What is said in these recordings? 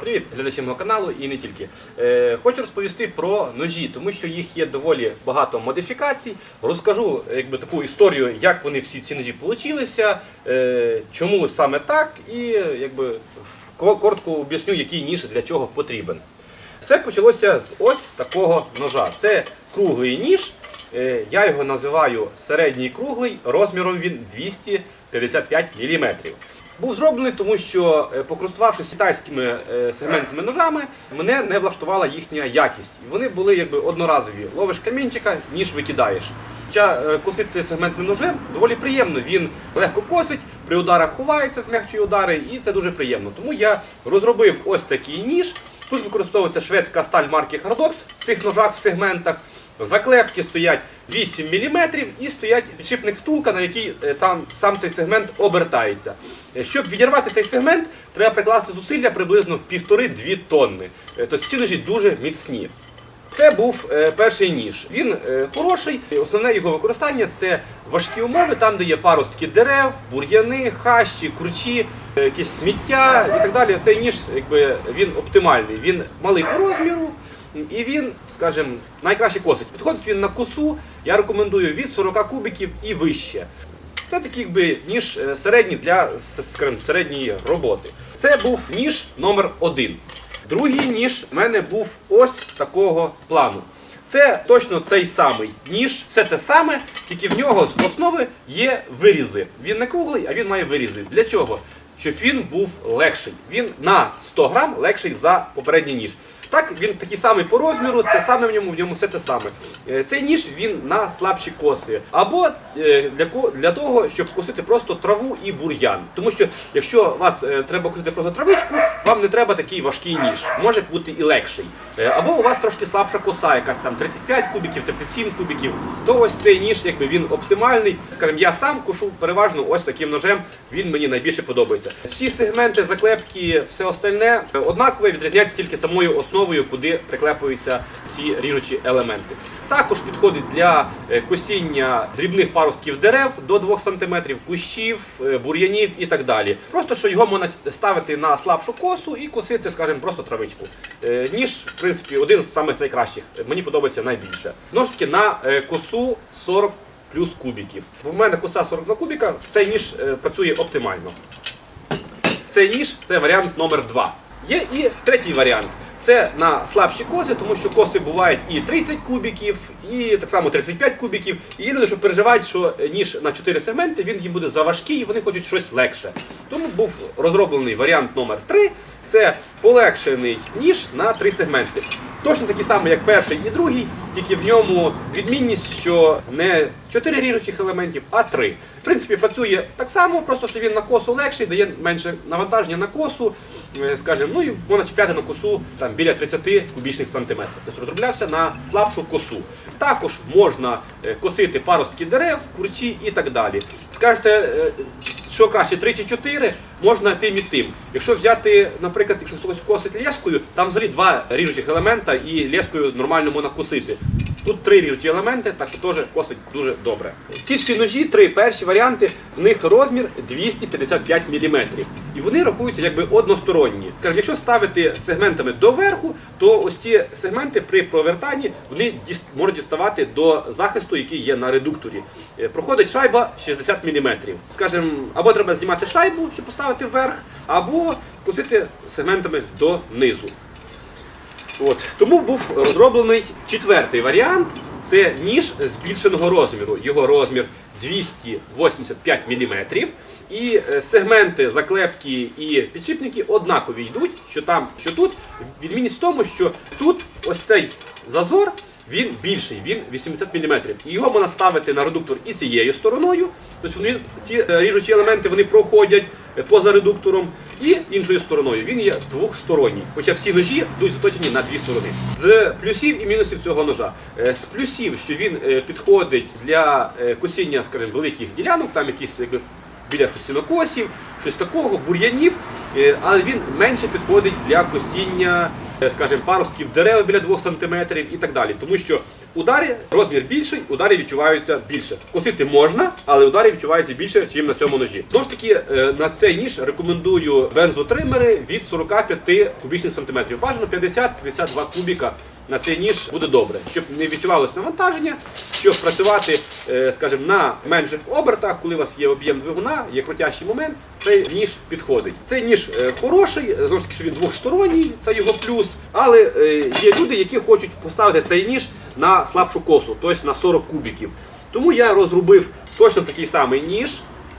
Привіт глядачам мого каналу і не тільки. Е, хочу розповісти про ножі, тому що їх є доволі багато модифікацій. Розкажу якби, таку історію, як вони всі ці ножі получилися, е, чому саме так, і якби, коротко об'ясню, який ніж для чого потрібен. Все почалося з ось такого ножа. Це круглий ніж. Е, Я його називаю середній круглий, розміром він 255 мм. Був зроблений, тому що, е, покористувавшись китайськими е, сегментними ножами, мене не влаштувала їхня якість. Вони були якби одноразові. Ловиш камінчика, ніж викидаєш. Хоча е, косити сегментним ножем доволі приємно. Він легко косить, при ударах ховається, змягчує удари, і це дуже приємно. Тому я розробив ось такий ніж. Тут використовується шведська сталь марки Hardox в цих ножах в сегментах. Заклепки стоять 8 мм і стоять підшипник втулка, на який е, сам, сам цей сегмент обертається. Е, Щоб відірвати цей сегмент, треба прикласти зусилля приблизно в 1,5-2 тонни. Е, Тобто ці ножі дуже міцні. Це був перший ніж. Він хороший. Основне його використання це важкі умови, там, де є паростки дерев, бур'яни, хащі, кручі, е, якісь сміття і так далі. Цей ніж якби, він оптимальний. Він малий по розміру. І він, скажімо, найкраще косить. Підходить він на косу, я рекомендую від 40 кубиків і вище. Це такий якби, ніж е, середній для скажімо, середньої роботи. Це був ніж номер один. Другий ніж в мене був ось такого плану. Це точно цей самий ніж, все те саме, тільки в нього з основи є вирізи. Він не круглий, а він має вирізи. Для чого? Щоб він був легший. Він на 100 грам легший за попередній ніж. Так, він такий самий по розміру, те саме в ньому, в ньому все те саме. Е, Цей ніж він на слабші коси. Або е, для, для того, щоб косити просто траву і бур'ян. Тому що якщо вас е, треба косити просто травичку, вам не треба такий важкий ніж. Може бути і легший. Або у вас трошки слабша коса, якась там 35 кубиків, 37 кубиків, то ось цей ніж, якби він оптимальний. Скажімо, я сам кошу переважно ось таким ножем. Він мені найбільше подобається. Всі сегменти, заклепки, все остальне однакове, відрізняється тільки самою основою, куди приклепуються ці ріжучі елементи. Також підходить для е, косіння дрібних паростків дерев до 2 см, кущів, е, бур'янів і так далі. Просто що його можна ставити на слабшу косу і косити, скажімо, просто травичку. Е, Ніж, в принципі, один з самих найкращих. Мені подобається найбільше. Знову ж таки, на косу 40 плюс кубиків. Бо в мене коса 42 кубіка, цей ніж працює оптимально. Цей ніж це варіант номер 2 Є і третій варіант. Це на слабші коси, тому що коси бувають і 30 кубіків, і так само 35 кубіків. І є люди, що переживають, що ніж на 4 сегменти він їм буде заважкий і вони хочуть щось легше. Тому був розроблений варіант номер 3 Це полегшений ніж на 3 сегменти. Точно такий самий, як перший і другий, тільки в ньому відмінність, що не 4 ріжучих елементів, а 3. В принципі, працює так само, просто що він на косу легший, дає менше навантаження на косу, е, скажімо, ну і можна чіпляти на косу там, біля 30 кубічних сантиметрів. Тобто розроблявся на слабшу косу. Також можна е, косити паростки дерев, курчі і так далі. Скажете, е, що краще, 3-4, можна тим і тим. Якщо взяти, наприклад, якщо хтось косить лескою, там взагалі два ріжучих елемента і лескою нормально можна косити. Тут три ріжучі елементи, так що теж косить дуже добре. Ці всі ножі, три перші варіанти, в них розмір 255 мм. І вони рахуються якби односторонні. Скажімо, Якщо ставити сегментами доверху, то ось ці сегменти при провертанні вони можуть діставати до захисту, який є на редукторі. Е, Проходить шайба 60 мм. Скажімо, або треба знімати шайбу, щоб поставити вверх, або косити сегментами донизу. От. Тому був розроблений четвертий варіант. Це ніж збільшеного розміру. Його розмір 285 мм. І е, сегменти, заклепки і підшипники однакові йдуть, що там, що тут. Відмінність в тому, що тут ось цей зазор він більший, він 80 мм. Його можна ставити на редуктор і цією стороною. Тобто ці е, ріжучі елементи вони проходять е, поза редуктором, і іншою стороною. Він є двохсторонній. Хоча всі ножі йдуть заточені на дві сторони. З плюсів і мінусів цього ножа. Е, З плюсів, що він підходить для косіння, скажімо, великих ділянок, там якісь якби, біля сінокосів, щось такого, бур'янів, але він менше підходить для косіння, скажімо, паростків дерев біля 2 см і так далі. Тому що Удари, розмір більший, удари відчуваються більше. Косити можна, але удари відчуваються більше, ніж на цьому ножі. Знову ж таки, е, на цей ніж рекомендую бензотримери від 45 кубічних сантиметрів. Бажано 50-52 кубіка. На цей ніж буде добре, щоб не відчувалось навантаження, щоб працювати, е, скажімо, на менших обертах, коли у вас є об'єм двигуна, є крутящий момент, цей ніж підходить. Цей ніж е, хороший, е, знову ж таки, що він двохсторонній, це його плюс. Але є люди, які хочуть поставити цей ніж на слабшу косу, тобто на 40 кубіків. Тому я розробив точно такий самий ніж,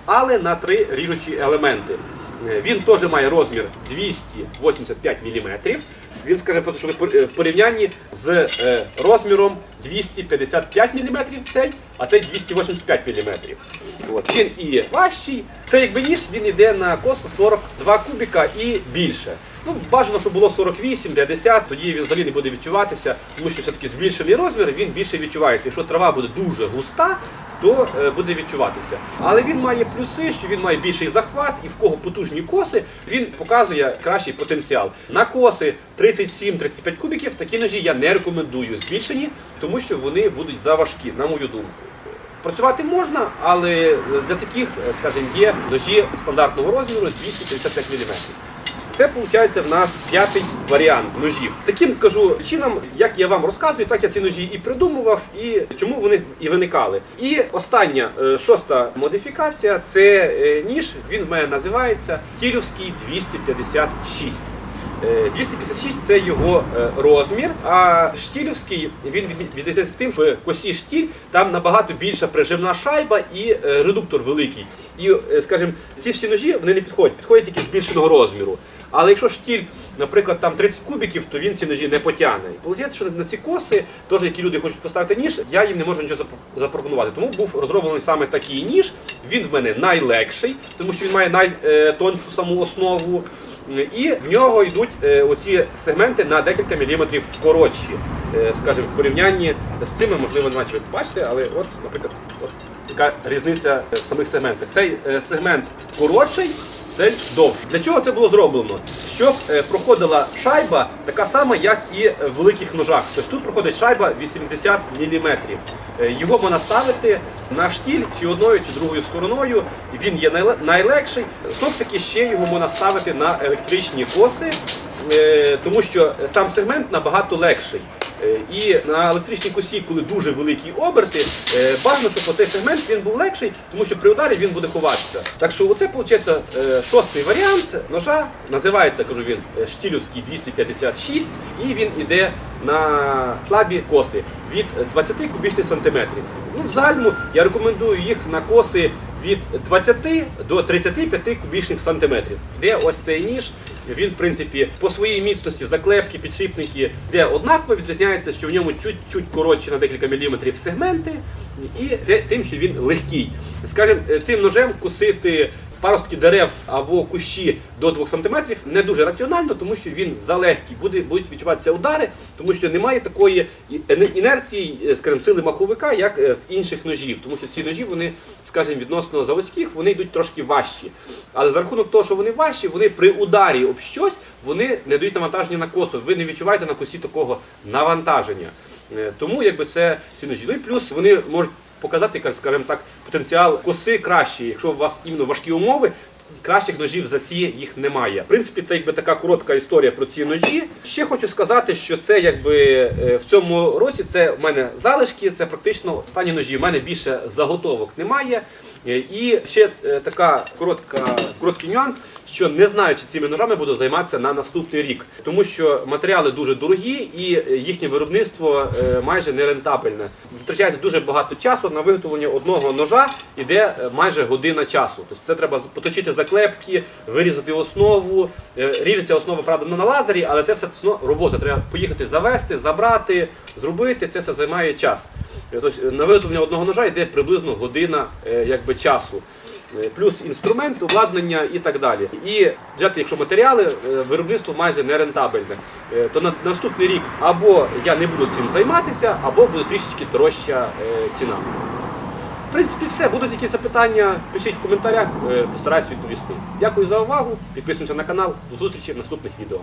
але на три ріжучі елементи. Е, Він теж має розмір 285 мм. Він скаже, що ви е, в порівнянні з е, розміром 255 мм цей, а цей 285 мм. От. Він і важчий. Це якби ніж, він йде на косу 42 кубіка і більше. Ну, бажано, щоб було 48, 50, тоді він взагалі не буде відчуватися, тому що все-таки збільшений розмір, він більше відчувається. Якщо трава буде дуже густа, то е, буде відчуватися. Але він має плюси, що він має більший захват, і в кого потужні коси, він показує кращий потенціал. На коси 37-35 кубіків такі ножі я не рекомендую збільшені, тому що вони будуть заважкі, на мою думку. Працювати можна, але для таких, е, скажімо, є ножі стандартного розміру 255 мм. Це виходить в нас п'ятий варіант ножів. Таким кажу чином, як я вам розказую, так я ці ножі і придумував, і чому вони і виникали. І остання е, шоста модифікація це е, ніж. Він в мене називається Кілівський 256. Е, 256 це його е, розмір, а штілівський він від- відрізняється тим, що в косі штіль там набагато більша прижимна шайба і е, редуктор великий. І, е, скажімо, ці всі ножі вони не підходять, підходять тільки збільшеного розміру. Але якщо штіль, наприклад, там 30 кубіків, то він ці ножі не потягне. І виходить, що на ці коси, теж які люди хочуть поставити ніж, я їм не можу нічого запропонувати. Тому був розроблений саме такий ніж. Він в мене найлегший, тому що він має найтоншу саму основу. І в нього йдуть е, оці сегменти на декілька міліметрів коротші, е, скажімо, в порівнянні з цими, можливо, не ви бачите, але от, наприклад, от така різниця в самих сегментах. Цей е, сегмент коротший, цей довший. Для чого це було зроблено? Щоб е, проходила шайба така сама, як і в великих ножах. Тобто тут проходить шайба 80 мм. Його можна ставити на штіль чи одною, чи другою стороною. Він є найлегший. Знову ж таки, ще його можна ставити на електричні коси, е, тому що сам сегмент набагато легший. Е, І на електричній косі, коли дуже великі оберти, е, бажано, щоб оцей сегмент він був легший, тому що при ударі він буде ховатися. Так що оце виходить е, шостий варіант ножа. Називається, кажу він, штілівський 256, і він іде на слабі коси від 20 кубічних сантиметрів. Ну, в загальному я рекомендую їх на коси від 20 до 35 кубічних сантиметрів. Де ось цей ніж, він в принципі по своїй міцності заклепки, підшипники, де однаково відрізняється, що в ньому чуть-чуть коротше на декілька міліметрів сегменти, і тим, що він легкий. Скажімо, цим ножем кусити паростки дерев або кущі до 2 см не дуже раціонально, тому що він залегкий, буде, будуть відчуватися удари, тому що немає такої інерції, е, скажімо, сили маховика, як е, в інших ножів. Тому що ці ножі, вони, скажімо, відносно заводських, вони йдуть трошки важчі. Але за рахунок того, що вони важчі, вони при ударі об щось вони не дають навантаження на косу. Ви не відчуваєте на косі такого навантаження. Е, Тому якби це ці ножі. Ну і плюс вони можуть показати, скажімо так, потенціал коси кращий. Якщо у вас іменно важкі умови, кращих ножів за ці їх немає. В принципі, це якби така коротка історія про ці ножі. Ще хочу сказати, що це якби е, в цьому році це в мене залишки, це практично останні ножі. У мене більше заготовок немає. Е, І ще е, така коротка, короткий нюанс, що не знаю, чи цими ножами буду займатися на наступний рік, тому що матеріали дуже дорогі і е, їхнє виробництво е, майже не рентабельне. Затрачається дуже багато часу на виготовлення одного ножа, іде е, майже година часу. Тобто це треба поточити заклепки, вирізати основу. Ріжеться основа, правда, не на лазері, але це все одно робота. Треба поїхати завести, забрати, зробити. Це все займає час. Тобто на виготовлення одного ножа йде приблизно година якби, часу. Е, Плюс інструмент, обладнання і так далі. І взяти, якщо матеріали, е, виробництво майже не рентабельне, е, то на наступний рік або я не буду цим займатися, або буде трішечки дорожча ціна. В принципі, все. Будуть якісь запитання, пишіть в коментарях, постараюсь відповісти. Дякую за увагу. Підписуємося на канал. До зустрічі в наступних відео.